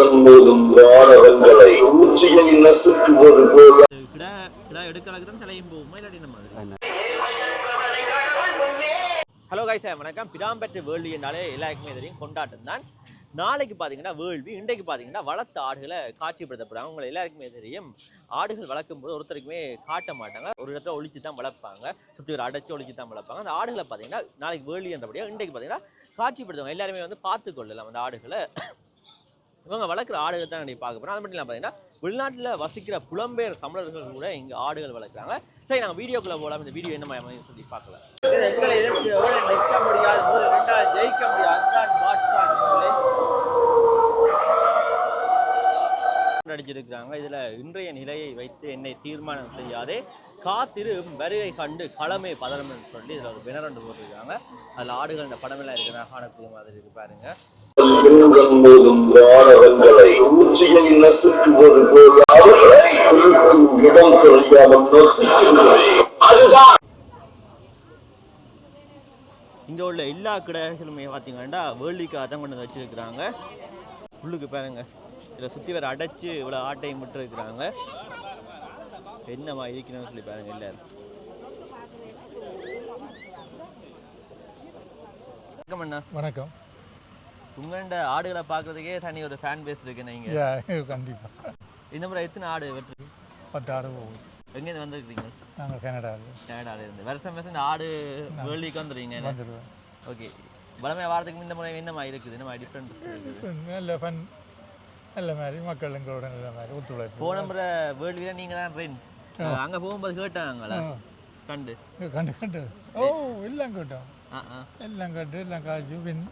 கண்ணுடன் மோதும் வானவங்களை உச்சியை நசுக்குவது போல. ஹலோ கைஸ் வணக்கம். பிடாம்பெற்ற வேள்வி என்றாலே எல்லாருக்குமே தெரியும். கொண்டாட்டம் தான். நாளைக்கு பார்த்தீங்கன்னா வேள்வி இன்றைக்கு பார்த்தீங்கன்னா வளர்த்த ஆடுகளை காட்சிப்படுத்த போகிறாங்க உங்களை எல்லாருக்குமே தெரியும். ஆடுகள் வளர்க்கும் போது ஒருத்தருக்குமே காட்ட மாட்டாங்க. ஒரு இடத்துல ஒழிச்சு தான் வளர்ப்பாங்க. சுற்றி ஒரு அடைச்சு ஒழிச்சு தான் வளர்ப்பாங்க. அந்த ஆடுகளை பார்த்தீங்கன்னா நாளைக்கு வேள்வி என்றபடியாக இன்றைக்கு பார்த்தீங்கன்னா காட்சிப்படுத்துவாங்க. எல்லாருமே வந்து பார்த்து கொள்ளலாம் அந்த ஆடுகளை. இவங்க வளர்க்குற ஆடுகள் தான் நீங்க பார்க்க போறோம் அது மட்டும் இல்லாமல் பார்த்தீங்கன்னா வெளிநாட்டில் வசிக்கிற புலம்பெயர் தமிழர்கள் கூட இங்கே ஆடுகள் வளர்க்குறாங்க. சரி நாங்கள் வீடியோக்குள்ள போகலாம் இந்த வீடியோ என்ன மாதிரி சொல்லி பார்க்கலாம். எங்களை எதிர்த்து நிற்க முடியாது? ஒரு ரெண்டாவது ஜெயிக்க முடியாது. அதுதான் பாட்ஷா நடிச்சிருக்கிறாங்க இதுல இன்றைய நிலையை வைத்து என்னை தீர்மானம் செய்யாதே. காத்திரு வருகை கண்டு களமே பதறம்னு சொல்லி இதுல ஒரு பிணரண்டு போட்டிருக்காங்க. அதுல ஆடுகள் இந்த படமெல்லாம் இருக்கிறதா காணக்கூடிய மாதிரி இருக்கு பாருங்க. கண்ணுடன் மோதும் வானவங்களை உச்சியை நசுக்குவது போல அவர்களை இருக்கும் இடம் தெரியாமல் நசுக்கின்றன. அதுதான். இங்க உள்ள எல்லா கடைகளுமே பார்த்தீங்கன்னா வேர்ல்டுக்காக தான் கொண்டு வந்து வச்சிருக்கிறாங்க. உள்ளுக்கு பாருங்க. இதில் சுற்றி வர அடைச்சு இவ்வளோ ஆட்டையும் விட்டு இருக்கிறாங்க என்னம்மா இருக்கணும்னு சொல்லி பாருங்க எல்லாரும். வணக்கம் அண்ணா. வணக்கம். உங்கள்கிட்ட ஆடுகளை பார்க்கறதுக்கே தனி ஒரு ஃபேன் பேஸ் இருக்கு நீங்க. யா கண்டிப்பாக இந்த முறை எத்தனை ஆடு வெட்டு பத்து ஆடு போகுது. எங்கேருந்து வந்திருக்கீங்க? நாங்கள் கனடாவில் கனடால இருந்து வருஷம் வருஷம் இந்த ஆடு வேர்ல்டுக்கு வந்துடுறீங்க வந்துடுவேன் ஓகே வளமையா வாரத்துக்கு இந்த முறை என்னமா இருக்குது? என்னமா டிஃப்ரெண்ட்ஸ் இருக்குது? நல்ல ஃபன் நல்ல மாதிரி மக்கள் எங்களோட நல்ல மாதிரி ஒத்துழைப்பு. போன முறை வேர்ல்டு நீங்க தான் ரெண்ட் அங்க போகும்போது கேட்டாங்களா கண்டு. கண்டு கண்டு. ஓ எல்லாம் கேட்டோம். எல்லாம் கண்டு எல்லாம் காய்ச்சி பின்.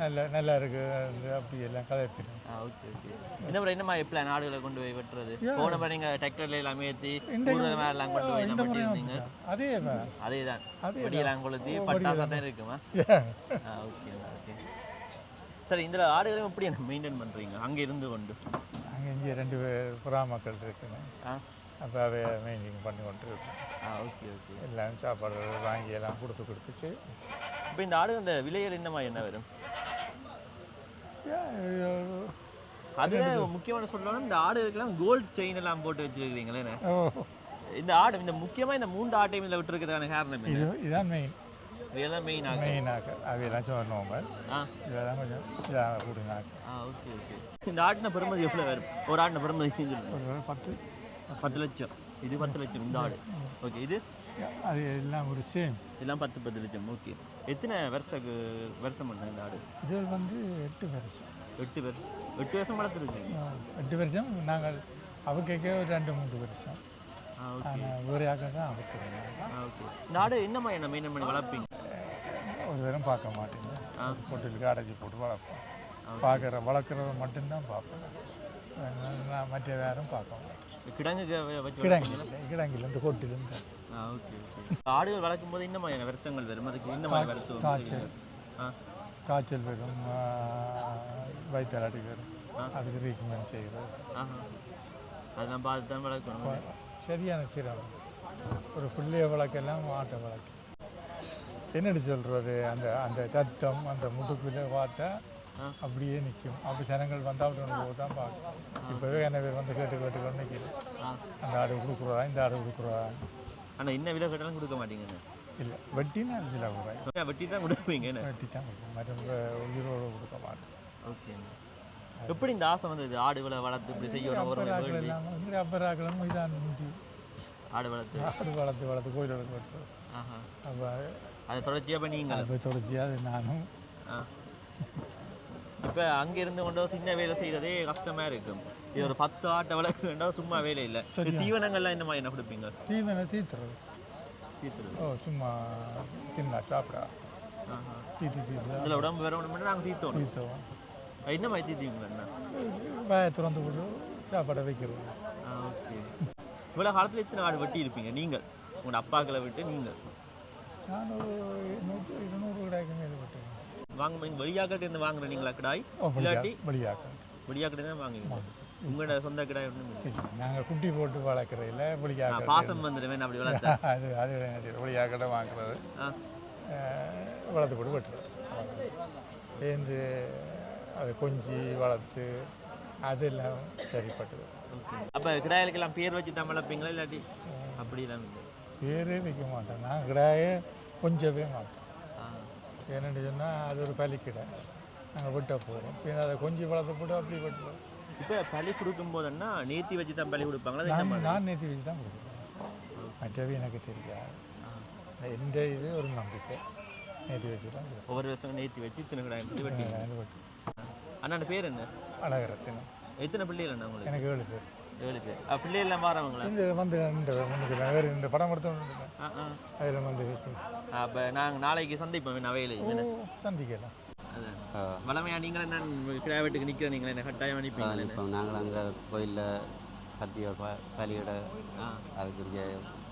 நல்ல நல்லா இருக்கு. அப்படி எல்லாம் கதைப்பிடும் ஓகே ஓகே இந்த முறை என்னமா எப்படி நாடுகளை கொண்டு போய் வெட்டுறது? போன முறை நீங்க டிராக்டர்ல எல்லாம் ஏற்றி எல்லாம் கொண்டு போய் எல்லாம் வெட்டியிருந்தீங்க. அதே அதே தான். அதே வெடியெல்லாம் கொளுத்தி பட்டாசா தான் இருக்குமா? ஓகே ஓகே சரி இந்த ஆடுகளையும் எப்படி மெயின்டைன் பண்றீங்க? அங்க இருந்து கொண்டு. அங்கே இங்கே ரெண்டு புறா மக்கள் இருக்குங்க. அப்போ அவை மெயின்டைன் பண்ணி கொண்டு இருக்கோம் ஆ ஓகே ஓகே எல்லாம் சாப்பாடு வாங்கி எல்லாம் கொடுத்து கொடுத்துச்சு. இப்போ இந்த ஆடுகளோட விலைகள் என்னமா என்ன வரும்? அதுல முக்கியமான சொல்லணும் இந்த ஆடுகளுக்கெல்லாம் கோல்டு செயின் எல்லாம் போட்டு வச்சிருக்கீங்களே இந்த ஆடு இந்த முக்கியமா இந்த மூன்று ஆட்டையும் இதில் விட்டுருக்கிறதுக்கான காரணம் என்ன? இது இதான் மெயின் இதெல்லாம் மெயின் ஆகும் மெயினாக அவையெல்லாம் சொன்னோம் ஆ. இதெல்லாம் கொஞ்சம் இதாக கொடுங்க ஆ ஓகே ஓகே இந்த ஆட்டின பெருமதி எவ்வளோ வரும்? ஒரு ஆட்டின பெருமதி பத்து. பத்து லட்சம். இது பத்து லட்சம் இந்த ஆடு. ஓகே இது? அது எல்லாம் ஒரு சேம் எல்லாம் பத்து பத்து லட்சம் ஓகே எத்தனை வருஷக்கு வருஷம் பண்ண இந்த ஆடு? இது வந்து எட்டு வருஷம். எட்டு வருஷம் எட்டு வருஷம் வளர்த்துருக்கீங்க? எட்டு வருஷம். நாங்கள் அவக்கைக்கே ஒரு ரெண்டு மூணு வருஷம். ஆ ஓகே ஆனால் ஒரு ஆக்க தான் அவக்குறேன் ஆ ஓகே இந்த ஆடு என்ன மெயின்டைன் பண்ணி வளர்ப்பீங்க? ஒரு தரம் பார்க்க மாட்டேங்க. பொட்டிலுக்கு அடைச்சி போட்டு வளர்ப்போம். பார்க்குற வளர்க்குறத மட்டும்தான் பார்ப்பேன். மற்ற யாரும் பார்க்க மாட்டேன் கிடங்குக்கு வ- வச்சு கிடங்கு கிடங்கில் இந்த கொட்டிலேருந்து ஆ ஓகே ஓகே. ஆடுகள் வளர்க்கும் போது என்ன வருத்தங்கள் வரும்? அதுக்கு என்ன காய்ச்சல். காய்ச்சல். வரும் வயிற்றாடி வரும். அதுக்கு ட்ரீட்மெண்ட் செய்கிறது ஆஹா. அது நம்ம பார்த்து தான் வளர்க்கணும் சரியான சிரமம் ஒரு பிள்ளைய வளர்க்கலாம் மாட்டை வளர்க்க என்னடி சொல்கிறது அந்த அந்த தத்தம் அந்த முதுகுல பார்த்தா அப்படியே நிற்கும். அப்படி ஜனங்கள் வந்தால் போது தான் பார்க்கும். இப்போவே என்ன பேர் வந்து கேட்டு கேட்டு கொண்டு நிற்கிது. அந்த ஆடு கொடுக்குறதா இந்த ஆடு கொடுக்குறதா ஆனால் என்ன விலை கேட்டாலும் கொடுக்க மாட்டீங்கன்னு இல்லை வெட்டினா விலை கூட வெட்டி தான் கொடுப்பீங்க வெட்டி தான் கொடுக்கும் மற்ற உயிரோடு கொடுக்க மாட்டோம். ஓகே. எப்படி இந்த ஆசை வந்தது? ஆடுகளை வளர்த்து இப்படி செய்யணும் ஒரு அப்பராக்களும் இதான் முந்தி ஆடு வளர்த்து. ஆடு வளர்த்து வளர்த்து கோயிலோட வெட்டுறது ஆஹா. அப்போ அதை தொடர்ச்சியாக நீங்கள் அதை தொடர்ச்சியாக நானும் ஆ. இப்போ அங்க இருந்து கொண்டு சின்ன வேலை செய்யறதே கஷ்டமா இருக்கும். இது ஒரு பத்து ஆட்டை வளர்க்க வேண்டாம் சும்மா வேலை இல்லை. தீவனங்கள்லாம் என்ன மாதிரி என்ன கொடுப்பீங்க? தீவனை தீத்துறது. தீத்துறது. ஓ சும்மா தின்னா சாப்பிடா. தீத்து தீத்து. இதில் உடம்பு வேற ஒன்று நாங்கள் தீத்தோணும். தீத்துவோம். என்ன மாதிரி என்ன வாயை திறந்து விட்டு சாப்பாடை வைக்கிறது. ஆ ஓகே. இவ்வளோ காலத்தில் இத்தனை ஆடு வெட்டி இருப்பீங்க? நீங்கள். உங்களோட அப்பாக்களை விட்டு நீங்கள். நான் ஒரு நூற்று இருநூறு கடாய்க்கு மேலே விட்டுருவேன் வாங்க இங்கே வெளியாக்கிட்ட இருந்து வாங்குற நீங்களா கிடாய் இல்லாட்டி வெளியாக்க வெளியாக்கிட்ட வாங்குவீங்க உங்களோட சொந்த கிடாய் ஒன்றும் நாங்கள் குட்டி போட்டு வளர்க்குறதில்ல வெளியாக பாசம் வந்துடுவேன் அப்படி வளர்த்தா. அது அது வெளியாக்கட வாங்குறது. வளர்த்து போட்டு வெட்டுறது. சேர்ந்து அதை கொஞ்சி வளர்த்து அதெல்லாம் சரிப்பட்டது. அப்போ கிடாயலுக்கெல்லாம் பேர் வச்சு தான் வளர்ப்பீங்களா இல்லாட்டி அப்படிலாம் பேரே வைக்க மாட்டேன். நான் கிடாயே கொஞ்சவே மாட்டேன். ஏன்னு சொன்னால் அது ஒரு பலிக்கிடை. நாங்கள் விட்ட போகிறோம் பின்ன அதை கொஞ்சம் வளர்த்து போட்டு அப்படி விட்டுருவோம் இப்போ பலி கொடுக்கும் போதுன்னா நேத்தி வச்சு தான் பலி கொடுப்பாங்களா? நான் நான் நேற்று வச்சு தான் கொடுக்குறேன் மற்றவே எனக்கு தெரியாது. எந்த இது ஒரு நம்பிக்கை. நேற்று வச்சு தான் ஒவ்வொரு வருஷம் நேத்தி வச்சு பற்றி வெட்டி அண்ணாண்ட பேர் என்ன? அழகரத்தினம் எத்தனை பிள்ளைகள் அண்ணா உங்களுக்கு? எனக்கு ஏழு பேர். ஏழு பேர் ஆ, பிள்ளைகள்லாம் மாறவங்களா? இந்த வந்து இந்த முன்னுக்கு வேறு இந்த படம் ஆ அதில் வந்து அப்போ நாங்கள் நாளைக்கு சந்திப்போம் என்ன சந்திக்கலாம். வளமையா நீங்களும் தான் கிடாய் வெட்டுக்கு நிற்கிற நீங்களே என்ன கட்டாயம் அனுப்பிங்களே? இப்போ நாங்கள் அங்கே கோயிலில் கத்திய ப பலியிட ஆ. அதுக்குரிய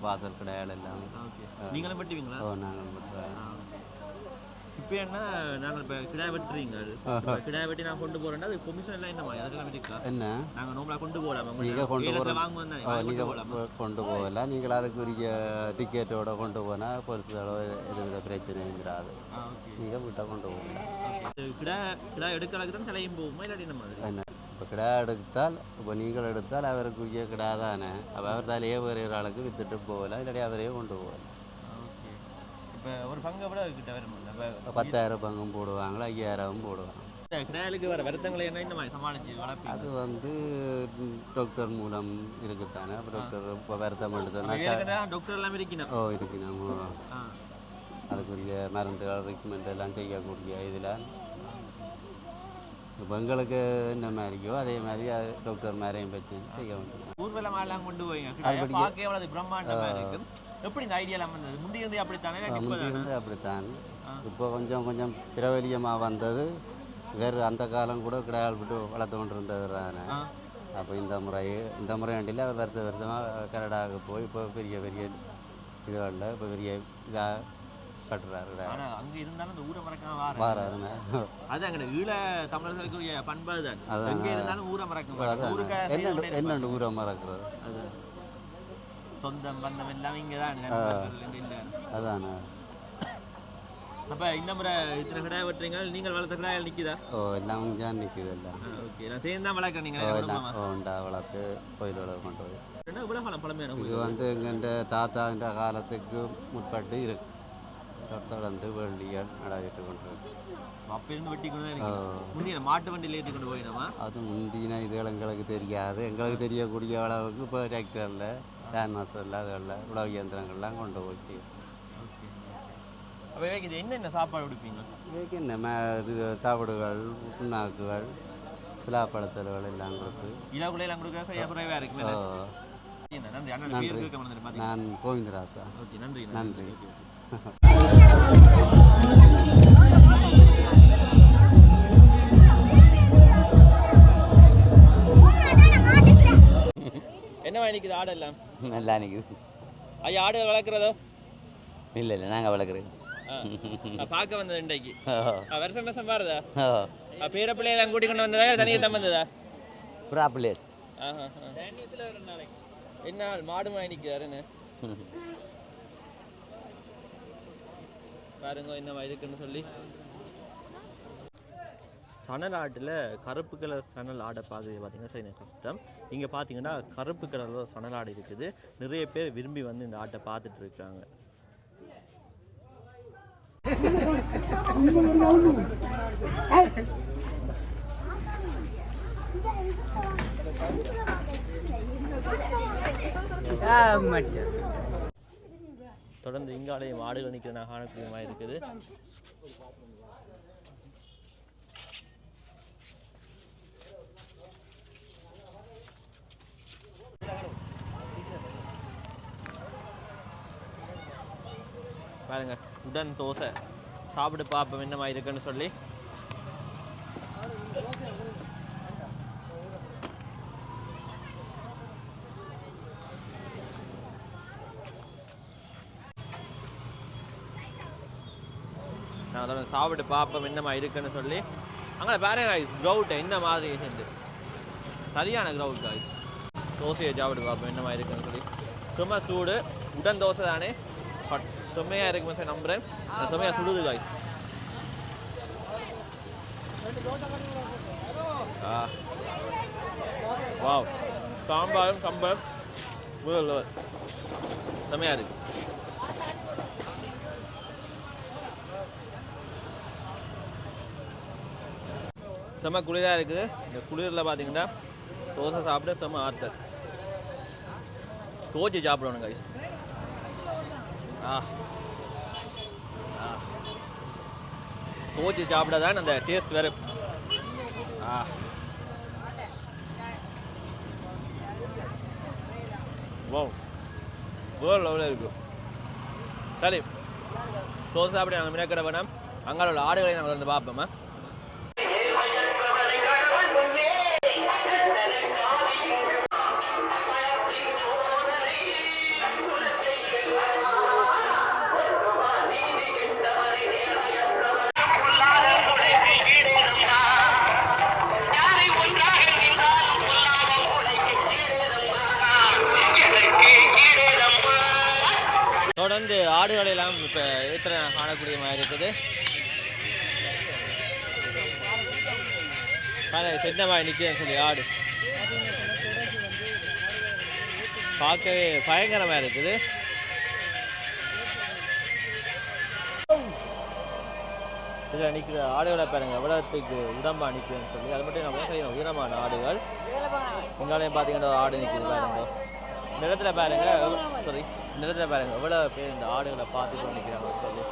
வாசல் கடையால் எல்லாம். நீங்களும் வெட்டுவீங்களா ஓ நாங்கள் பண்ணுறோம் இப்போ என்ன நாங்கள் இப்போ கிடாய் வெட்டுறீங்க இப்போ கிடாய் வெட்டி நான் கொண்டு போகிறேன்னா அது கொமிஷன் எல்லாம் என்னமா அதெல்லாம் இருக்கா என்ன? நாங்கள் நோம்பலா கொண்டு போகலாம்? நீங்கள் கொண்டு போகிற கொண்டு போகலாம்? அதுக்குரிய டிக்கெட்டோட கொண்டு போனால் பொருட்களோ எதுவித பிரச்சனையும் இராது நீங்கள் விட்டால் கொண்டு போகலாம். கிடா கிடா எடுக்கலக்கு தான் தலையும் போகுமா இல்லாட்டி என்ன மாதிரி? இப்போ கிடா எடுத்தால் இப்போ நீங்கள் எடுத்தால் அவருக்குரிய கிடா தானே அப்போ அவர் தலையே வேறு ஒரு ஆளுக்கு வித்துட்டு போகலாம் இல்லாட்டி அவரையே கொண்டு போகலாம். இப்போ ஒரு பங்கை விட கிட்ட வரும். பத்தாயிரம் பங்கும் போடுவாங்களா ஐயாயிரம் போடுவாங்க. கிடாயலுக்கு வர வருத்தங்களை என்ன? இந்த மாதிரி சமாளிச்சு வளர்ப்பீங்க. அது வந்து டாக்டர் மூலம் இருக்குதானே? அப்போ டாக்டர் இப்போ வருத்தம் ஏற்கனவே டாக்டர் எல்லாம் இருக்கணும். ஓ இருக்கு நம்ம ஆ. அதுக்குரிய மருந்துகள் ட்ரீட்மெண்ட் எல்லாம் செய்யக்கூடிய இதில். இப்போ எங்களுக்கு என்ன மாதிரியோ அதே மாதிரி டாக்டர் மாதிரியும் வச்சு செய்ய வேண்டியது ஊர்வலம் எல்லாம் கொண்டு போய் பார்க்க எவ்வளவு பிரம்மாண்டமா இருக்கும். எப்படி இந்த ஐடியா எல்லாம் வந்தது? முந்தி இருந்து அப்படித்தானே? முந்தி இருந்து அப்படித்தான். இப்போ கொஞ்சம் கொஞ்சம் பிரபலியமாக வந்தது. வேறு அந்த காலம் கூட கிடையால் விட்டு வளர்த்து கொண்டு இருந்தவர் ஆ. அப்போ இந்த முறை இந்த முறை வண்டியில் வருஷ வருஷமாக கனடாவுக்கு போய் இப்போ பெரிய பெரிய இதுகளில் இப்போ பெரிய இதாக கட்டுறாரு ஆனா அங்க இருந்தாலும் அந்த ஊரை மறக்காம வார வாராருங்க. அது அங்க ஈழ தமிழர்களுக்குரிய பண்பாடு தான் இருந்தாலும் ஊரை மறக்க செய்து என்னண்டு அதான். சொந்தம் பந்தம் எல்லாம் இங்க தான் அதானே. அப்ப இந்த முறை இத்தனை கிடாய் வெட்டுறீங்க நீங்கள் வளர்த்த கிடாயில் நிக்குதா? ஓ எல்லாம் இங்கே நிற்குது எல்லாம். ஓகே. நான் சேர்ந்து தான் வளர்க்குறேன் உண்டா வளர்த்து கொண்டு போய். என்ன பழமையான இது ஊர். வந்து காலத்துக்கு முற்பட்டு இருக்கு. தொடர்ந்து வேண்டியல் நடந்துட்டு கொண்டு இருக்கு. அப்ப இருந்து வெட்டி கொண்டு தான் இருக்கு ஓ. முந்திய மாட்டு வண்டியில ஏத்தி கொண்டு போயினோமா அது முந்தின இதுகள் எங்களுக்கு தெரியாது எங்களுக்கு தெரியக்கூடிய அளவுக்கு இப்போ டிராக்டரில் டேன் மாஸ்டரில் அதுகளில் உழவு இயந்திரங்கள்லாம் கொண்டு ஓகே அப்ப இது என்னென்ன சாப்பாடு கொடுப்பீங்க இதுக்கு என்ன இது தவிடுகள் புண்ணாக்குகள் பிலாப்பழத்தல்கள் எல்லாம் கொடுத்து இலகுல எல்லாம் கொடுக்க சரியா குறைவா இருக்கு ஓ, என்ன நன்றி நான் கோவிந்தராசா ஓகே நன்றி நன்றி. என்னவா இன்னைக்கு ஆடு எல்லாம்? நல்லா நிற்குது ஐயா ஆடு வளர்க்குறதோ? இல்லை இல்லை நாங்கள் வளர்க்குறது. பார்க்க வந்தது இன்றைக்கு. வருஷம் வருஷம் பாருதா? பேர பிள்ளையெல்லாம் கூட்டி கொண்டு வந்ததா? தனியாக தான் வந்ததா? ஆஹா, ஆ. என்ன மாடு பாருங்க என்னவா இருக்குன்னு சொல்லி. சணல் ஆட்டில் கருப்பு கலர் சணல் ஆடை பார்க்குறது பார்த்தீங்கன்னா சரி கஷ்டம். இங்கே பார்த்தீங்கன்னா கருப்பு கலரில் சணல் ஆடு இருக்குது. நிறைய பேர் விரும்பி வந்து இந்த ஆட்டை பார்த்துட்டு இருக்காங்க. தொடர்ந்து இங்காலையும் ஆடுகள் நிற்கிறதா காணக்கூடியமாக இருக்குது. பாருங்க உடன் தோசை. சாப்பிட்டு பார்ப்போம் என்னமா இருக்குன்னு சொல்லி. நான் அதோட சாப்பிட்டு பார்ப்போம் என்னமா இருக்குன்னு சொல்லி. அங்கே பாருங்க க்ரௌட் என்ன மாதிரி இருக்குது சரியான க்ரௌட் காய்ஸ் தோசையை சாப்பிட்டு பார்ப்போம் என்னமா இருக்குன்னு சொல்லி. சும்மா சூடு உடன் தோசை தானே? பட் செம்மையாக இருக்குமே சார் நம்புகிறேன் செம்மையாக சுடுது காய்ஸ் ஆ. வாவ் சாம்பாரும் கம்பர் முதல் செம்மையாக இருக்கு. செம்ம குளிராக இருக்குது. இந்த குளிரில் பார்த்தீங்கன்னா தோசை சாப்பிட செம்ம ஆத்தர் கோச்சி சாப்பிடணும் கைஸ் ஆ. ஆ. கோச்சி சாப்பிட தான் அந்த டேஸ்ட் வேறு. ஆ. வா வேறு லெவலில் இருக்கு. சரி. தோசை சாப்பிட நாங்கள் மினக்கடை வேணாம். அங்கே உள்ள ஆடுகளை நாங்கள் வந்து பார்ப்போமா? தொடர்ந்து ஆடுகளை எல்லாம் இப்போ ஏத்திர காணக்கூடிய மாதிரி இருக்குது. பாரு நிற்கிறேன்னு சொல்லி ஆடு. பார்க்கவே பயங்கரமாக இருக்குது. இதில் நிற்கிற ஆடுகளை பாருங்க விடத்துக்கு உடம்பா நிற்கிறேன்னு சொல்லி அது மட்டும் நம்ம உயரமான ஆடுகள். உங்களாலையும் பார்த்தீங்கன்னா ஒரு ஆடு நிற்கிது பாருங்க. இந்த இடத்துல சாரி இந்த இடத்துல பாருங்க எவ்வளோ பேர் இந்த ஆடுகளை பார்த்து கொண்டு நிற்கிறாங்க சொல்லி